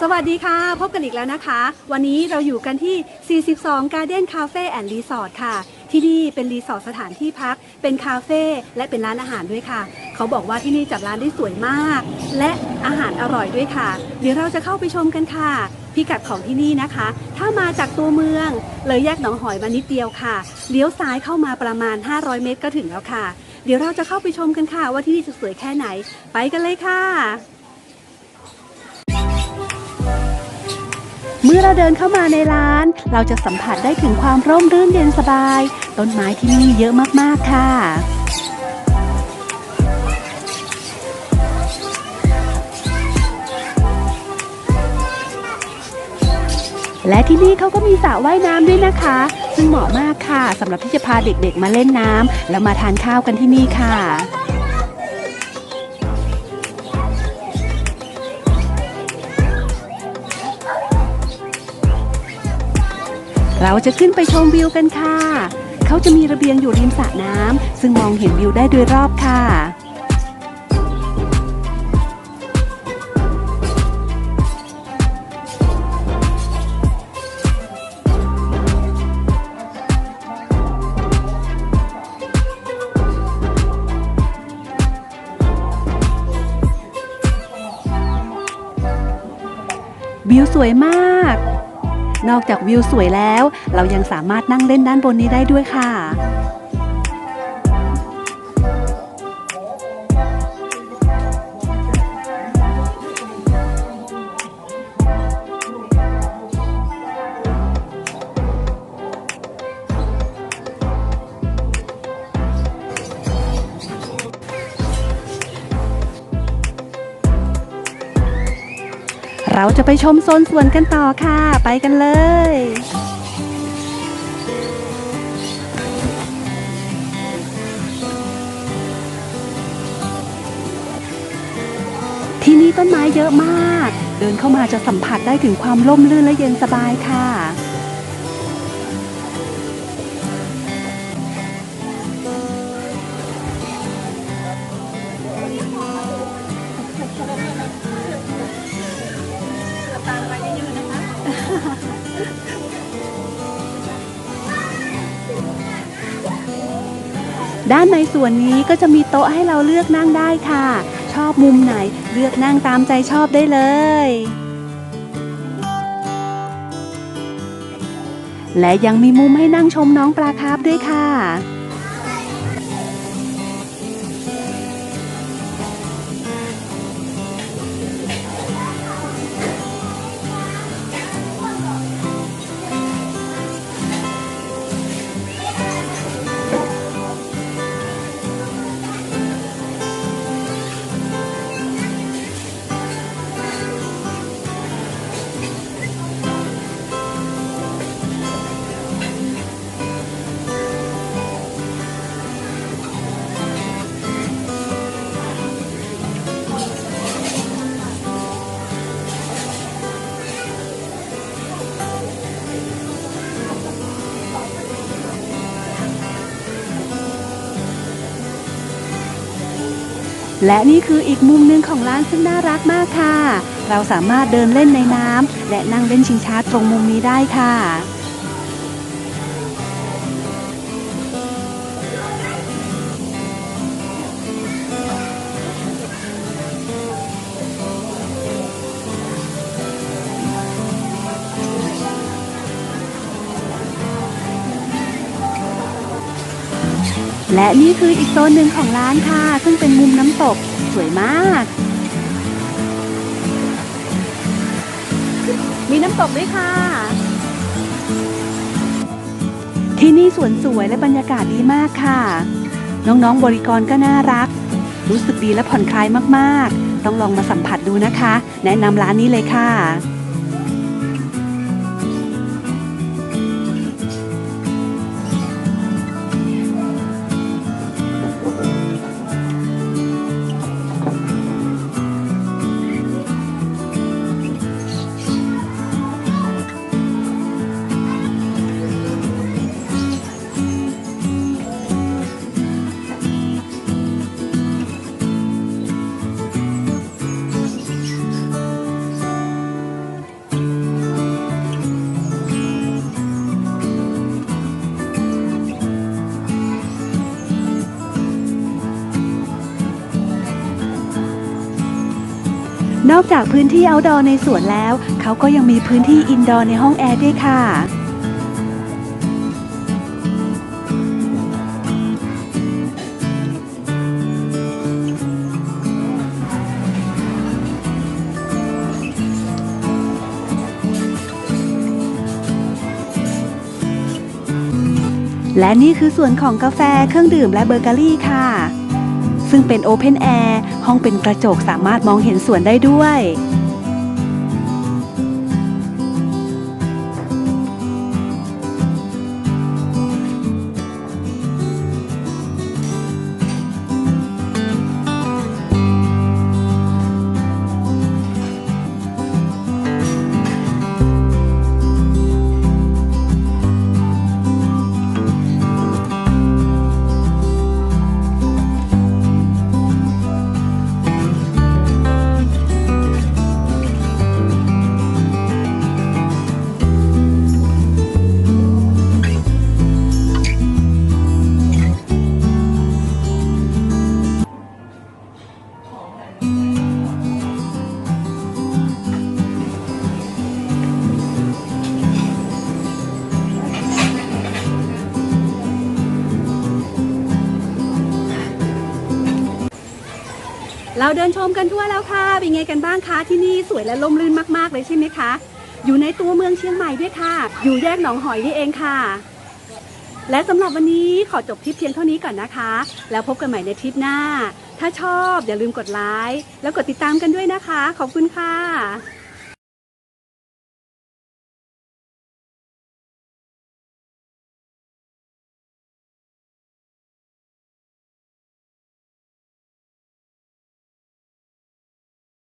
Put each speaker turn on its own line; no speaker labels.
สวัสดีค่ะ พบกันอีกแล้วนะคะ วันนี้เราอยู่กันที่ 42 Garden Cafe and Resort ค่ะ ที่นี่เป็นรีสอร์ทสถานที่พัก เป็นคาเฟ่และเป็นร้านอาหารด้วยค่ะ เขาบอกว่าที่นี่จัดร้านได้สวยมาก และอาหารอร่อยด้วยค่ะ เดี๋ยวเราจะเข้าไปชมกันค่ะ พิกัดของที่นี่นะคะ ถ้ามาจากตัวเมือง เลยแยกหนองหอยมานิดเดียวค่ะ เลี้ยวซ้ายเข้ามาประมาณ 500 เมตรก็ถึงแล้วค่ะ เดี๋ยวเราจะเข้าไปชมกันค่ะ ว่าที่นี่จะสวยแค่ไหน ไปกันเลยค่ะ เมื่อเราเดินเข้ามาในร้าน เราจะสัมผัสได้ถึงความร่มรื่นเย็นสบาย ต้นไม้ที่นี่เยอะมากๆค่ะและที่นี่เขาก็มีสระว่ายน้ำด้วยนะคะ ซึ่งเหมาะมากค่ะสำหรับที่จะพาเด็กๆมาเล่นน้ำแล้วมาทานข้าวกันที่นี่ค่ะ เราจะขึ้นไปชมวิวกันค่ะ เขาจะมีระเบียงอยู่ริมสระน้ำซึ่งมองเห็นวิวได้โดยรอบค่ะวิวสวยมาก นอกจากวิวสวยแล้ว เรายังสามารถนั่งเล่นด้านบนนี้ได้ด้วยค่ะ เราจะไปชมโซนสวนกันต่อค่ะ ไปกันเลย ที่นี่ต้นไม้เยอะมาก เดินเข้ามาจะสัมผัสได้ถึงความร่มรื่นและเย็นสบายค่ะ ด้านในส่วนนี้ก็จะมีโต๊ะให้เราเลือกนั่งได้ค่ะ ชอบมุมไหนเลือกนั่งตามใจชอบได้เลย และยังมีมุมให้นั่งชมน้องปลาคาร์ฟด้วยค่ะ และนี่คืออีกมุมหนึ่งของร้านซึ่งน่ารักมากค่ะ เราสามารถเดินเล่นในน้ำและนั่งเล่นชิงช้าตรงมุมนี้ได้ค่ะ และนี่คืออีกโซนหนึ่งของร้านค่ะ ซึ่งเป็นมุมน้ำตกสวยมาก มีน้ำตกด้วยค่ะ ที่นี่สวนสวยและบรรยากาศดีมากค่ะ น้องๆบริกรก็น่ารัก รู้สึกดีและผ่อนคลายมากๆ ต้องลองมาสัมผัสดูนะคะ แนะนำร้านนี้เลยค่ะ นอกจากพื้นที่ outdoor ในสวนแล้ว เขาก็ยังมีพื้นที่ indoor ในห้องแอร์ด้วยค่ะและนี่คือส่วนของกาแฟเครื่องดื่มและเบเกอรี่ค่ะ ซึ่งเป็นโอเพนแอร์ห้องเป็นกระจกสามารถมองเห็นสวนได้ด้วย เราเดินชมกันทั่วแล้วค่ะ เป็นไงกันบ้างคะที่นี่สวยและล่มลื่นมากๆเลยใช่ไหมคะ อยู่ในตัวเมืองเชียงใหม่ด้วยค่ะ อยู่แยกหนองหอยนี่เองค่ะ และสำหรับวันนี้ขอจบทริปเพียงเท่านี้ก่อนนะคะ แล้วพบกันใหม่ในทริปหน้า ถ้าชอบอย่าลืมกดไลค์แล้วกดติดตามกันด้วยนะคะ ขอบคุณค่ะ